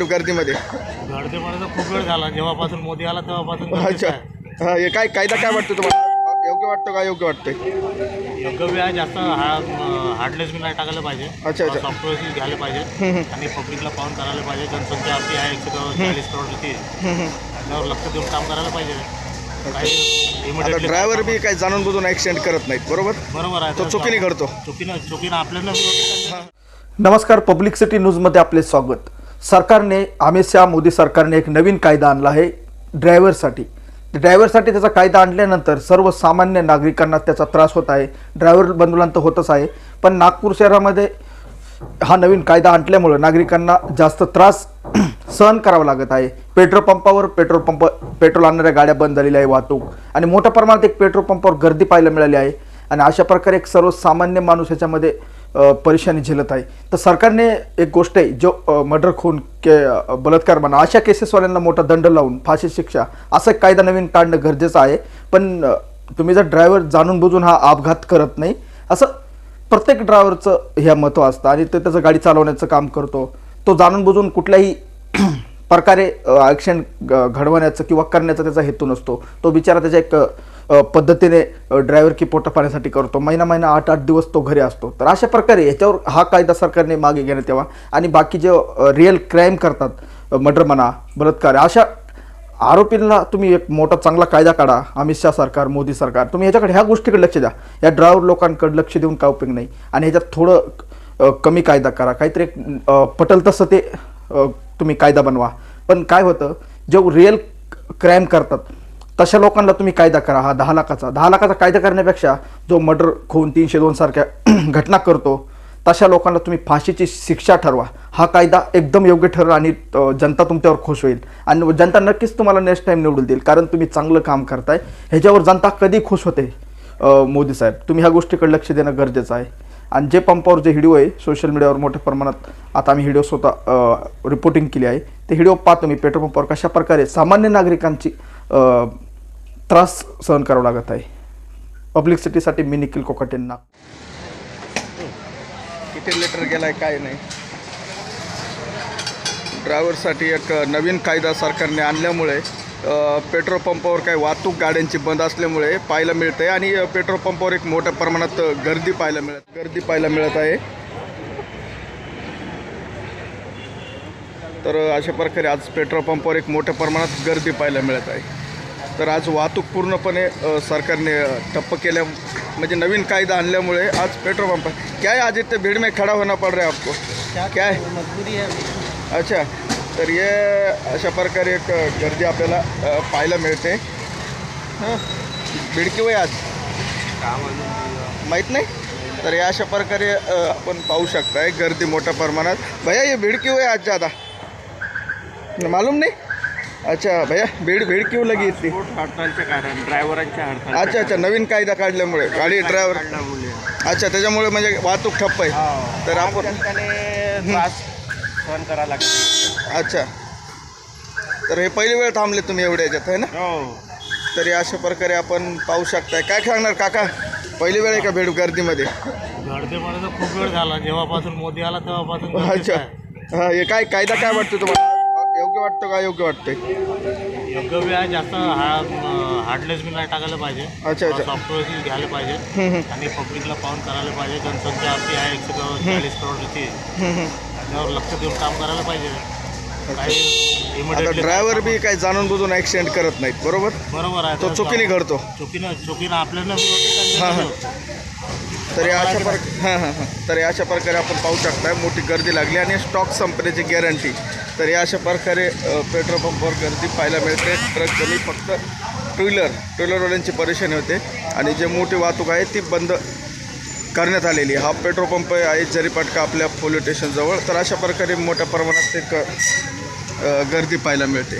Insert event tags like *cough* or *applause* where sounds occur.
गर्दीमध्ये खूप वेळ झाला. जेव्हापासून मोदी आला तेव्हापासून गर्दीच अच्छा. आहे. हा हे काय कायदा काय वाटतं तुम्हाला? योग्य वाटतं का योग्य वाटतंय? योग्य वेळ जास्त. हार्डलेस बी नाही टाकायला पाहिजे. अच्छा, अच्छा. सॉफ्टवेअर घ्यायला पाहिजे. आणि पब्लिकला पाहून करायला पाहिजे. जनसंख्या आपली आहे एकशे करोड चाळीस करोडची त्यावर लक्ष देऊन काम करायला पाहिजे. काही आता immediately- ड्रायव्हर बी काही जाणून बुजून ॲक्सिडेंट करत नाहीत बरोबर? बरोबर आहे. तो चुकीने घडतो. चुकीनं चुकीनं आपल्याला बी होते त्यांना- नमस्कार पब्लिक सिटी न्यूजमध्ये आपले स्वागत. सरकारने अमित शहा मोदी सरकारने एक नवीन कायदा आणला आहे ड्रायव्हरसाठी. ड्रायव्हरसाठी त्याचा कायदा आणल्यानंतर सर्वसामान्य नागरिकांना त्याचा त्रास होत आहे ड्रायव्हर बंधूंना तर होतच आहे. पण नागपूर शहरामध्ये हा नवीन कायदा आणल्यामुळं नागरिकांना जास्त त्रास *clears throat* सहन करावा लागत आहे. पेट्रोल पंपावर पेट्रोल पंप पेट्रोल आणणाऱ्या गाड्या बंद झालेल्या आहे वाहतूक आणि मोठ्या प्रमाणात एक पेट्रोल पंपावर गर्दी पाहायला मिळाली आहे. आणि अशा प्रकारे एक सर्वसामान्य माणूस याच्यामध्ये परेशानी झेलत आहे. तर सरकारने एक गोष्ट आहे जो मर्डर खून के बलात्कार म्हणा अशा केसेसवाल्यांना मोठा दंड लावून फाशी शिक्षा असा कायदा नवीन काढणं गरजेचं आहे. पण तुम्ही जर ड्रायव्हर जाणून बुजून हा अपघात करत नाही असं प्रत्येक ड्रायव्हरचं हे महत्त्व असतं आणि तो त्याचं गाडी चालवण्याचं काम करतो. तो जाणून बुजून कुठल्याही *clears throat* प्रकारे ॲक्शन घडवण्याचं किंवा करण्याचा त्याचा हेतू नसतो. तो बिचारा त्याच्या एक पद्धतीने ड्रायव्हर की पोटा पाण्यासाठी करतो. महिना महिना आठ आठ दिवस तो घरी असतो. तर अशा प्रकारे याच्यावर हा कायदा सरकारने मागे घेण्यात यावा. आणि बाकी जे रिअल क्राईम करतात मर्डर म्हणा बलात्कार अशा आरोपींना तुम्ही एक मोठा चांगला कायदा काढा. अमित शाह सरकार मोदी सरकार. तुम्ही याच्याकडे ह्या गोष्टीकडे लक्ष द्या. या ड्रायव्हर लोकांकडे लक्ष देऊन काय उपयोग नाही. आणि ह्याच्यात थोडं कमी कायदा करा. काहीतरी एक पटल तसं ते तुम्ही कायदा बनवा. पण काय होतं जे रिअल क्राईम करतात तशा लोकांना तुम्ही कायदा करा हा दहा लाखाचा. दहा लाखाचा कायदा करण्यापेक्षा जो मर्डर खून तीनशे दोन सारख्या *clears throat* घटना करतो तशा लोकांना तुम्ही फाशीची शिक्षा ठरवा. हा कायदा एकदम योग्य ठरेल आणि जनता तुमच्यावर खुश होईल. आणि जनता नक्कीच तुम्हाला नेक्स्ट टाइम निवडून देईल कारण तुम्ही चांगलं काम करताय. ह्याच्यावर जनता कधी खुश होते? मोदी साहेब तुम्ही ह्या गोष्टीकडे लक्ष देणं गरजेचं आहे. आणि जे पंपावर जे व्हिडिओ आहे सोशल मीडियावर मोठ्या प्रमाणात आता आम्ही व्हिडिओ स्वतः रिपोर्टिंग केली आहे. ते व्हिडिओ पाहतो मी पेट्रोल पंपावर कशा प्रकारे सामान्य नागरिकांची त्रास सहन करावा लागत आहे. पब्लिक सिटीसाठी मी निखिल कोकाटेंना. किती लिटर गेलाय काय नाही. ड्रायव्हरसाठी एक नवीन कायदा सरकारने आणल्यामुळे पेट्रोल पंपावर काही वाहतूक गाड्यांची बंद असल्यामुळे पाहायला मिळते आणि पेट्रोल पंपावर एक मोठ्या प्रमाणात गर्दी पाहायला मिळत गर्दी पाहायला मिळत आहे. तर अशा प्रकारे आज पेट्रोल पंपावर एक मोठ्या प्रमाणात गर्दी पाहायला मिळत आहे. तर आज वाहतूक पूर्णपणे सरकारने ठप्प केल्या म्हणजे नवीन कायदा आणल्यामुळे आज पेट्रोल पंप क्या है आज इतने भीड़ में खड़ा होना पड़ रहा है आपको? क्या? है मजबुरी है अच्छा तर ये अशा प्रकारे एक गर्दी आपल्याला पाहायला मिळते. हां? भीड किंवा आहे आज? माहीत नाही? तर या अशा प्रकारे आपण पाहू शकताय गर्दी मोठ्या प्रमाणात. भैया ये भीड़ क्यों आज जादा मालूम नाही? अच्छा भैया भीड़ भीड़ क्यों लगी इतनी? हडतालच्या कारण ड्रायव्हरांच्या हडताल अच्छा अच्छा नवीन कायदा काढल्यामुळे गाडी ड्रायव्हर अच्छा त्याच्यामुळे म्हणजे वाहतूक ठप्प आहे. तर आपण त्रास सहन करावा लागतो अच्छा. तर हे पहिली वेळ थांबले तुम्ही एवढ्या याच्यात आहे ना? हो. तरी अशा प्रकारे आपण पाहू शकताय. काय सांगणार काका? पहिली वेळ आहे का भेट गर्दीमध्ये? गर्दीमध्ये तर खूप वेळ झाला. जेव्हापासून मोदी आला तेव्हापासून अच्छा. हा हे काय कायदा काय वाटतं तुम्हाला? योग्य वाटतं का योग्य वाटतंय? योग्य वेळ जास्त हार्डलेस बी नाही टाकायला पाहिजे. अच्छा, अच्छा. सॉफ्टवेअर घ्यायला पाहिजे. आणि पब्लिकला पाहून करायला पाहिजे. जनसंख्या आपली आहे एकशे चाळीस करोडची त्यावर लक्ष देऊन काम करायला पाहिजे. काही आता immediately- ड्रायव्हर बी काही जाणून बुजून ॲक्सिडेंट करत नाहीत बरोबर? बरोबर आहे. तो चुकीने घडतो. चुकीनं चुकीनं आपल्याला बी होते त्यांना हां. बी होते. तरी अशा प्रकारे हां हां हां. तर अशा प्रकारे आपण पाहू शकताय मोठी गर्दी लागली आणि स्टॉक संपण्याची गॅरंटी तर या अशा प्रकारे पेट्रोल पंपवर गर्दी पाहायला मिळते. ट्रक कमी फक्त टू व्हीलर टू व्हीलरवाल्यांची परेशानी होते आणि जे मोठी वाहतूक आहे ती बंद करण्यात आलेली आहे. हा पेट्रोल पंप आहे जरीपाटका आपल्या पोलीस स्टेशनजवळ तर अशा प्रकारे मोठ्या प्रमाणात एक क गर्दी पाहायला मिळते.